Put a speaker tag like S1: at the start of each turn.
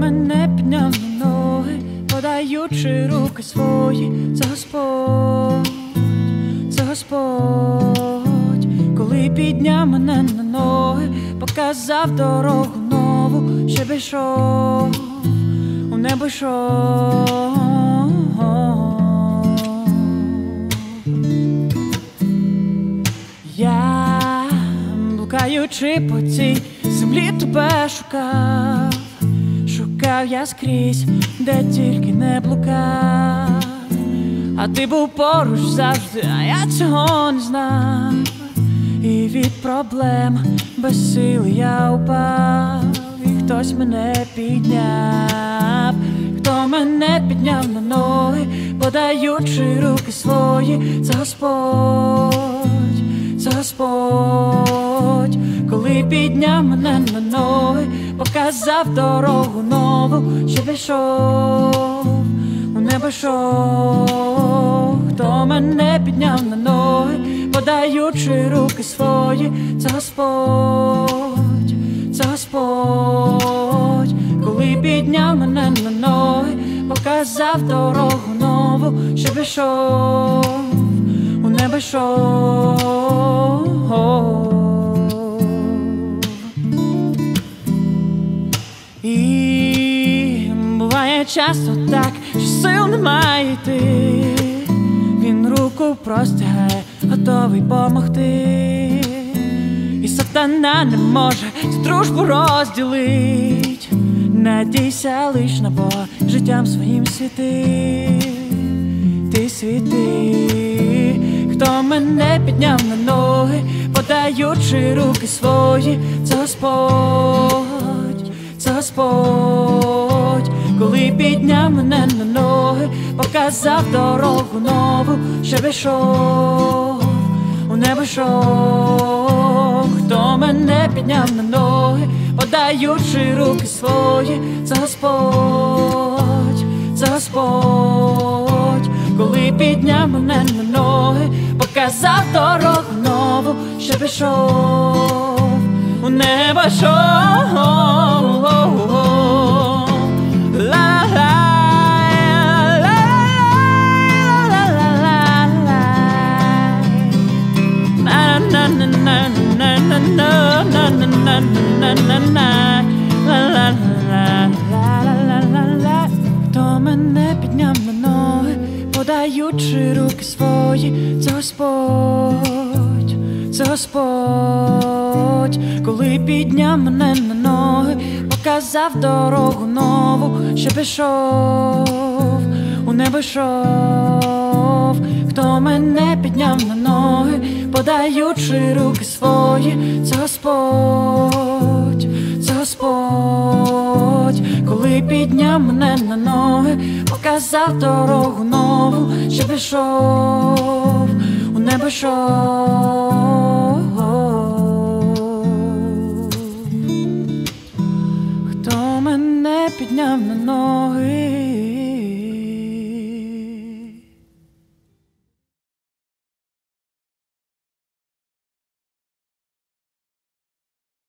S1: Мене підняв на ноги, подаючи руки свої, це Господь, підняв мене на ноги, показав дорогу нову, щоб йшов, у небо йшов. Я, блукаючи по цій землі, тебе шукав, шукав я скрізь, де тільки не блукав, а ти був поруч завжди, а я цього не знав. І від проблем без сили я упав, і хтось мене підняв, хто мене підняв на ноги, подаючи руки свої, це Господь, це Господь, коли підняв мене на ноги, показав дорогу нову, щоб йшов, у небо йшов, хто мене підняв на ноги, подаючи руки свої, Господь, Господь, коли підняв мене на ноги, показав дорогу нову, щоб йшов, у небо йшов. І буває часто так, що сил немає йти. Він руку простягає, готовий помогти. І сатана не може цю дружбу розділить. Надійся лиш на Бога, життям своїм світи. Ти світи, хто мене підняв на ноги, подаючи руки свої, це Господь, це Господь, коли підняв мене на ноги, показав дорогу нову, щоб йшов, у небо йшов, хто мене підняв на ноги, подаючи руки свої, це Господь, це Господь, коли підняв мене на ноги, показав дорогу нову, щоб йшов, у небо йшов. Ноги, подаючи руки свої, це Господь, це Господь, коли підняв мене на ноги, показав дорогу нову, щоб йшов, у небо йшов, хто мене підняв на ноги, подаючи руки свої, це Господь, це Господь, коли підняв мене на ноги, показав дорогу нову, що пішов, у небо йшов. Хто мене підняв на ноги?